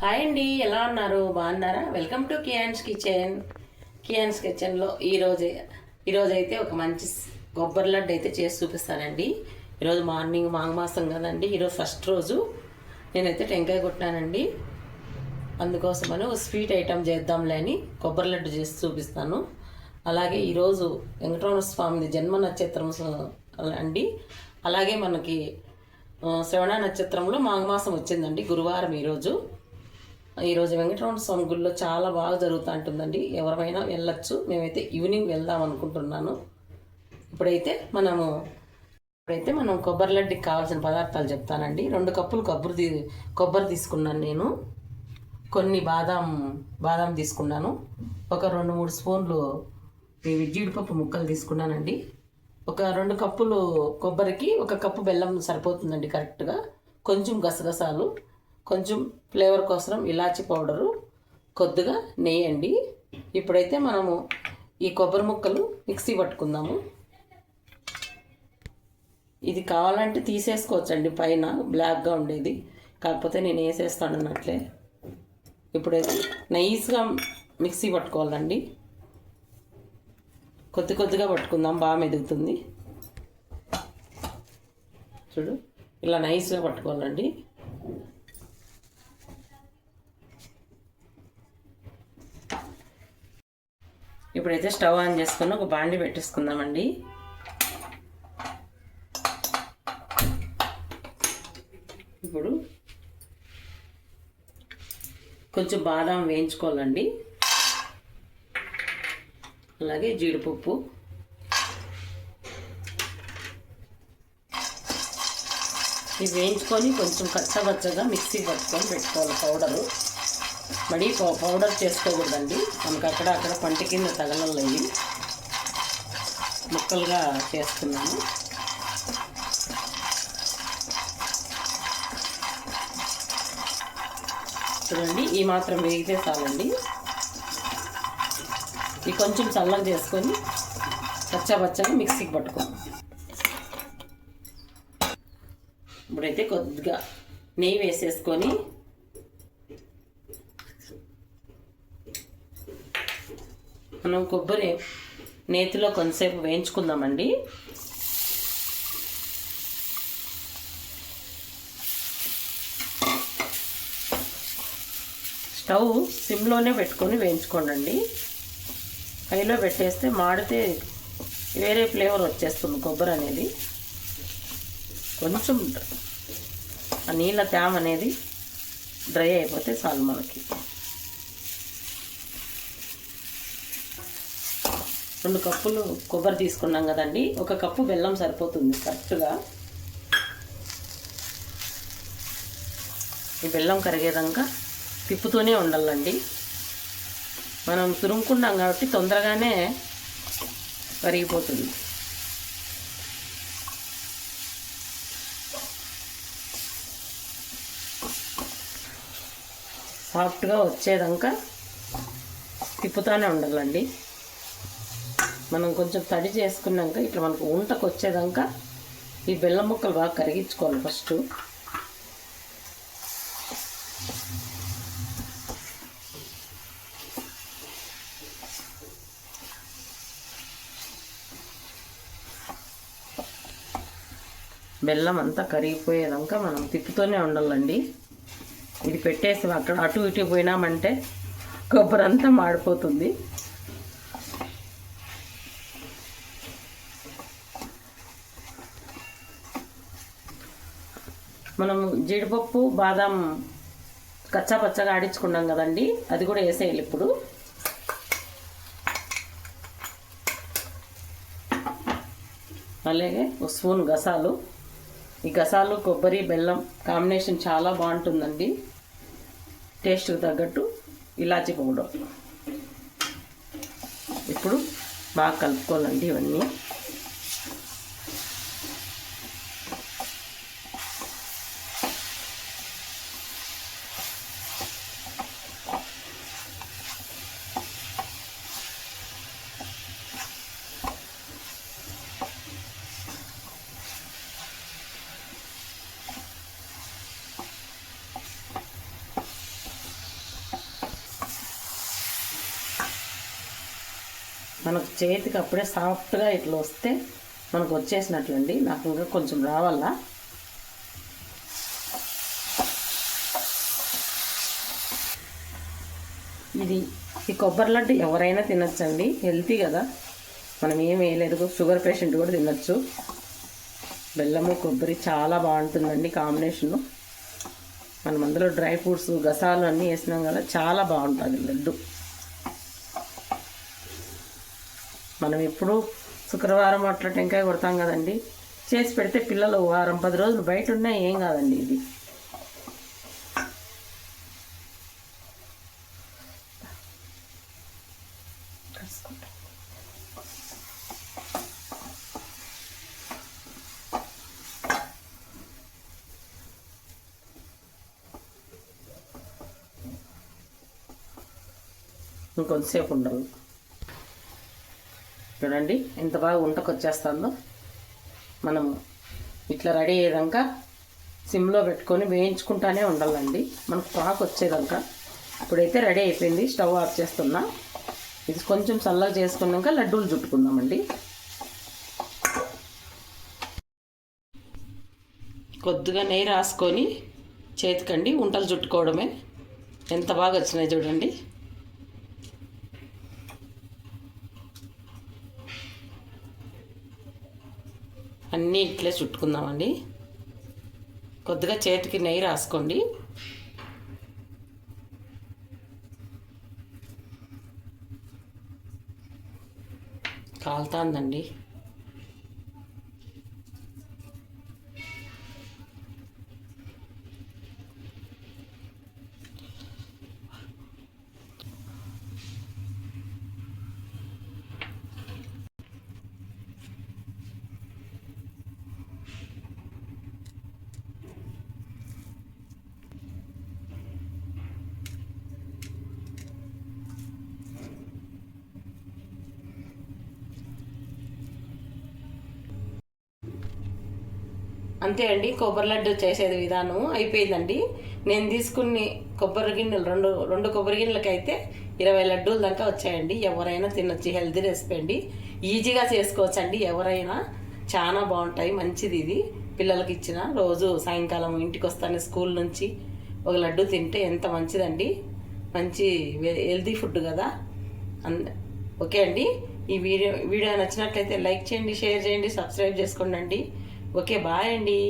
Hi అండి ఎలా ఉన్నారు? బాగున్నారా? Welcome to Kiyan's kitchen. Kian's కిచెన్లో ఈరోజు ఈరోజు అయితే ఒక మంచి కొబ్బరి లడ్డు అయితే చేసి చూపిస్తానండి. ఈరోజు మార్నింగ్ మాఘమాసం కదండి ఈరోజు ఫస్ట్ రోజు నేనైతే టెంకాయ కొట్టానండి. అందుకోసమని ఒక స్వీట్ ఐటమ్ చేద్దాంలే అని కొబ్బరి లడ్డు చేసి చూపిస్తాను. అలాగే ఈరోజు వెంకటరమణ స్వామిది జన్మ నక్షత్రం అండి. అలాగే మనకి శ్రవణ నక్షత్రంలో మాఘమాసం వచ్చిందండి గురువారం ఈరోజు ఈరోజు వెంకటరమణ స్వామి గుడిలో చాలా బాగా జరుగుతూ ఉంటుందండి. ఎవరైనా వెళ్ళొచ్చు. మేమైతే ఈవినింగ్ వెళ్దాం అనుకుంటున్నాను. ఇప్పుడైతే మనము ఇప్పుడైతే మనం కొబ్బరి లడ్డుకి కావాల్సిన పదార్థాలు చెప్తానండి. రెండు కప్పులు కొబ్బరి తీ- కొబ్బరి తీసుకున్నాను నేను. కొన్ని బాదాం బాదాం తీసుకున్నాను. ఒక రెండు మూడు స్పూన్లు ఇవి జీడిపప్పు ముక్కలు తీసుకున్నానండి. ఒక రెండు కప్పులు కొబ్బరికి ఒక కప్పు బెల్లం సరిపోతుందండి కరెక్ట్గా. కొంచెం గసగసాలు. కొంచెం ఫ్లేవర్ కోసం ఇలాచి పౌడరు కొద్దిగా నెయ్యి అండి. ఇప్పుడైతే మనము ఈ కొబ్బరి ముక్కలు మిక్సీ పట్టుకుందాము. ఇది కావాలంటే తీసేసుకోవచ్చండి పైన బ్లాక్గా ఉండేది. కాకపోతే నేను వేసేస్తాను అన్నట్లే. ఇప్పుడైతే నైస్గా మిక్సీ పట్టుకోవాలండి. కొద్ది కొద్దిగా పట్టుకుందాం బాగా మెదుగుతుంది. చూడు ఇలా నైస్గా పట్టుకోవాలండి. ఇప్పుడైతే స్టవ్ ఆన్ చేసుకుని ఒక బాండి పెట్టేసుకుందామండి. ఇప్పుడు కొంచెం బాదాం వేయించుకోవాలండి. అలాగే జీడిపప్పు. ఇవి వేయించుకొని కొంచెం కచ్చబచ్చగా మిక్సీ పట్టుకొని పెట్టుకోవాలి పౌడరు. మరీ పౌ- పౌడర్ చేసుకోకూడదండి. మనకు అక్కడ అక్కడ పంట కింద తగలయ్యి ముక్కలుగా చేసుకున్నాము చూడండి ఈ మాత్రం వేగితే చాలండి. ఇది కొంచెం చల్లగా చేసుకొని పచ్చబచ్చగా మిక్సీకి పట్టుకోండి ఇప్పుడైతే కొద్దిగా నెయ్యి వేసేసుకొని మనం కొబ్బరి నేతిలో కొంతసేపు వేయించుకుందామండి. స్టవ్ సిమ్లోనే పెట్టుకొని వేయించుకోండి హైలో పెట్టేస్తే మాడితే వేరే ఫ్లేవర్ వచ్చేస్తుంది కొబ్బరి అనేది. కొంచెం ఆ నీళ్ళ తేమ అనేది డ్రై అయిపోతే చాలు మనకి. రెండు కప్పులు కొబ్బరి తీసుకున్నాం కదండి. ఒక కప్పు బెల్లం సరిపోతుంది కరెక్ట్గా. ఈ బెల్లం కరిగేదాకా తిప్పుతూనే ఉండాలండి. మనం తురుముకున్నాం కాబట్టి తొందరగానే కరిగిపోతుంది. సాఫ్ట్గా వచ్చేదాకా తిప్పుతూనే ఉండాలండి. మనం కొంచెం తడి చేసుకున్నాక ఇట్లా మనకు ఉంటకు వచ్చేదాకా ఈ బెల్లం ముక్కలు బాగా కరిగించుకోవాలి ఫస్ట్. బెల్లం అంతా కరిగిపోయేదాకా మనం తిప్పుతూనే ఉండాలండి. ఇది పెట్టేసి అక్కడ అటు ఇటు పోయినామంటే కొబ్బరి అంతా మాడిపోతుంది. మనం జీడిపప్పు బాదం కచ్చా పచ్చగా ఆడించుకున్నాం కదండి. అది కూడా వేసేయాలి ఇప్పుడు. అలాగే ఒక స్పూన్ గసాలు. ఈ గసాలు కొబ్బరి బెల్లం కాంబినేషన్ చాలా బాగుంటుందండి. టేస్ట్కి తగ్గట్టు ఇలాచి పౌడర్. ఇప్పుడు బాగా కలుపుకోవాలండి ఇవన్నీ. మనకు చేతికి అప్పుడే సాఫ్ట్గా ఇట్లా వస్తే మనకు వచ్చేసినట్లండి. నాకు ఇంకా కొంచెం రావాలా? ఇది ఈ కొబ్బరి లడ్డు ఎవరైనా తినచ్చండి. హెల్తీ కదా. మనం ఏం వేయలేదు. షుగర్ పేషెంట్ కూడా తినచ్చు. బెల్లము కొబ్బరి చాలా బాగుంటుందండి కాంబినేషను. మనం అందులో డ్రై ఫ్రూట్స్ గసాలు అన్నీ వేసినాం కదా చాలా బాగుంటుంది లడ్డు. మనం ఎప్పుడు శుక్రవారం అట్లా టెంకాయ కొడతాం కదండి. చేసి పెడితే పిల్లలు వారం పది రోజులు బయట ఉన్నా ఏం కాదండి ఇది. ఇంకొంతసేపు ఉండదు చూడండి ఎంత బాగా వంటకు వచ్చేస్తుందో మనం ఇట్లా రెడీ అయ్యేదాకా సిమ్లో పెట్టుకొని వేయించుకుంటానే ఉండాలండి. మనకు పాకు వచ్చేదాక. ఇప్పుడైతే రెడీ అయిపోయింది స్టవ్ ఆఫ్ చేస్తున్నా. ఇది కొంచెం చల్లగా చేసుకున్నాక లడ్డూలు చుట్టుకుందామండి. కొద్దిగా నెయ్యి రాసుకొని చేతికండి ఉంటలు చుట్టుకోవడమే. ఎంత బాగా వచ్చినాయి చూడండి. అన్నీ ఇట్లే చుట్టుకుందామండి. కొద్దిగా చేతికి నెయ్యి రాసుకోండి. కాలుతాందండి. అంతే అండి కొబ్బరి లడ్డు చేసేది విధానం అయిపోయిందండి. నేను తీసుకుని కొబ్బరి గిన్నెలు రెండు రెండు కొబ్బరి గిన్నెలకైతే ఇరవై లడ్డూలు దాకా వచ్చాయండి. ఎవరైనా తినొచ్చు హెల్తీ రెసిపీ అండి. ఈజీగా చేసుకోవచ్చండి ఎవరైనా. చాలా బాగుంటాయి మంచిది ఇది. పిల్లలకి ఇచ్చిన రోజు సాయంకాలం ఇంటికి వస్తానే స్కూల్ నుంచి ఒక లడ్డు తింటే ఎంత మంచిదండి. మంచి హెల్తీ ఫుడ్ కదా. ఓకే అండి. ఈ వీడియో వీడియో నచ్చినట్లయితే లైక్ చేయండి షేర్ చేయండి సబ్స్క్రైబ్ చేసుకోండి అండి ఓకే బాయ్ అండి.